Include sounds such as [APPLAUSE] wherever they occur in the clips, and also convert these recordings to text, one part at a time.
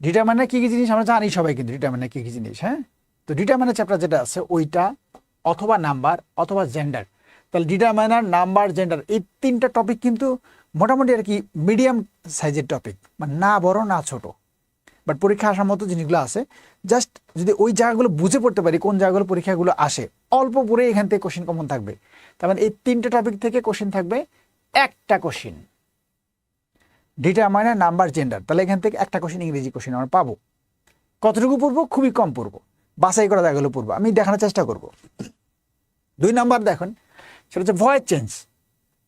Determiner কী কী জিনিস আমরা জানি সবাই কিন্তু ডিটারমাইনার কী কী জিনিস হ্যাঁ? তো ডিটারমাইনার চ্যাপ্টার যেটা আছে, ওইটা অথবা নাম্বার অথবা জেন্ডার তাহলে ডিটারমাইনার নাম্বার জেন্ডার এই তিনটা টপিক কিন্তু মোটামুটি আর কি মিডিয়াম সাইজের টপিক মানে না বড়, না ছোট। বাট পরীক্ষা আসার মতো জিনিসগুলো আছে। জাস্ট যদি ওই জায়গাগুলো বুঝে পড়তে পারি, কোন জায়গাগুলো পরীক্ষাগুলো আসে, অল্প পরে এখান থেকে কোশ্চেন কমন থাকবে। তার মানে এই তিনটে টপিক থেকে কোশ্চেন থাকবে একটা কোশ্চেন ডিটারমাইনার নাম্বার জেন্ডার তাহলে এখান থেকে একটা কোশ্চেন ইংরেজি কোশ্চেন আমরা পাবো। কতটুকু পড়ব? খুবই কম পড়ব। বাছাই করা জায়গাগুলো পড়ব। আমি দেখানোর চেষ্টা করব। দুই নাম্বার দেখুন। সেটা হচ্ছে ভয়েস চেঞ্জ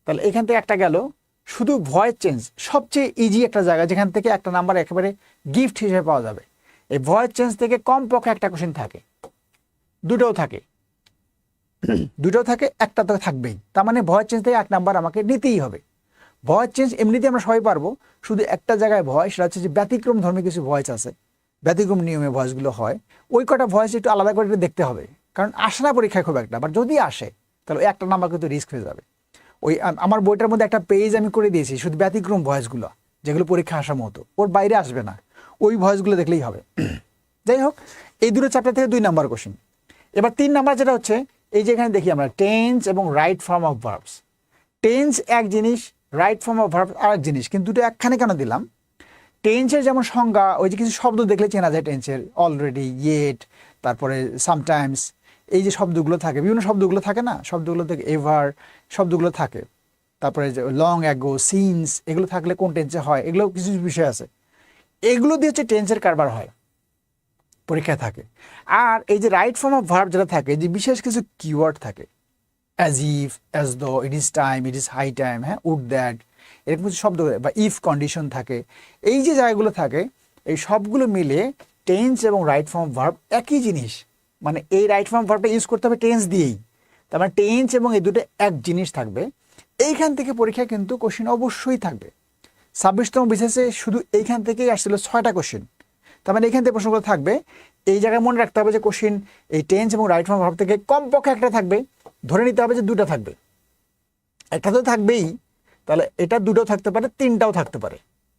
তাহলে এখান থেকে একটা গেল। শুধু ভয়েস চেঞ্জ সবচেয়ে ইজি একটা জায়গা, যেখান থেকে একটা নাম্বার একেবারে গিফট হিসেবে পাওয়া যাবে। এই ভয়েস চেঞ্জ থেকে কম পক্ষে একটা কোশ্চেন থাকে। দুটোও থাকে। দুটো থাকে একটা তো থাকবেই। তার মানে ভয়েস চেঞ্জ থেকে এক নাম্বার আমাকে নিতেই হবে। ভয়েস চেঞ্জ এমনিতে আমরা সবাই পারব, শুধু একটা জায়গায় ভয়, সেটা হচ্ছে যে ব্যতিক্রম ধর্মী কিছু ভয়েস আছে। ব্যতিক্রম নিয়মে ভয়েসগুলো হয়। ওই কটা ভয়েস একটু আলাদা করে দেখতে হবে। কারণ আসে না পরীক্ষায় খুব একটা বাট যদি আসে, তাহলে একটা নাম্বার কিন্তু রিস্ক হয়ে যাবে। ওই আমার বইটার মধ্যে একটা পেজ আমি করে দিয়েছি, শুধু ব্যতিক্রম ভয়েসগুলো, যেগুলো পরীক্ষা আসার মতো। ওর বাইরে আসবে না। ওই ভয়েসগুলো দেখলেই হবে। [CLEARS THROAT] যাই হোক, এই দুটো চ্যাপ্টার থেকে দুই নাম্বার কোশ্চেন এবার তিন নাম্বার যেটা হচ্ছে, এই যে এখানে দেখি আমরা টেন্স এবং right form of verbs tense এক জিনিস রাইট ফর্ম অফ ভার্ব আরেক জিনিস, কিন্তু দুটো একখানে কেন দিলাম? টেন্সের যেমন সংজ্ঞা, ওই যে কিছু শব্দ দেখলে চেনা যায় টেন্সের অলরেডি ইয়েট তারপরে সামটাইমস এই যে শব্দগুলো থাকে, বিভিন্ন শব্দগুলো থাকে না? শব্দগুলো থেকে এভার শব্দগুলো থাকে। তারপরে যে লং অ্যাগো সিনস এগুলো থাকলে কোন টেন্সে হয়? এগুলো কিছু বিষয় আছে। এগুলো দিয়ে হচ্ছে টেন্সের কারবার হয়। পরীক্ষায় থাকে। আর এই যে রাইট ফর্ম অফ ভার্ব যেটা থাকে যে বিশেষ কিছু কিওয়ার্ড থাকে as if as though it is time it is high time হ্যাঁ উড দ্যাট এরকম কিছু শব্দ বা ইফ কন্ডিশন থাকে। এই যে জায়গাগুলো থাকে, এই সবগুলো মিলে টেন্স এবং রাইট ফর্ম ভার্ব একই জিনিস। মানে এই রাইট ফর্ম ভার্বটা ইউজ করতে হবে টেন্স দিয়েই। তার মানে টেন্স এবং এই দুটো এক জিনিস থাকবে। এইখান থেকে পরীক্ষায় কিন্তু কোশ্চেন অবশ্যই থাকবে। ছাব্বিশতম বিশেষে শুধু এইখান থেকেই আসছিল ছয়টা কোশ্চেন তার মানে এখান থেকে প্রশ্নগুলো থাকবে। এই জায়গায় মনে রাখতে হবে যে কোশ্চিন এই টেন্স এবং রাইট ফর্ম ভাব থেকে কমপক্ষে একটা থাকবে। ধরে নিতে হবে যে দুটো থাকবে। একটা তো থাকবেই, তাহলে এটা দুটো থাকতে পারে, তিনটাও থাকতে পারে।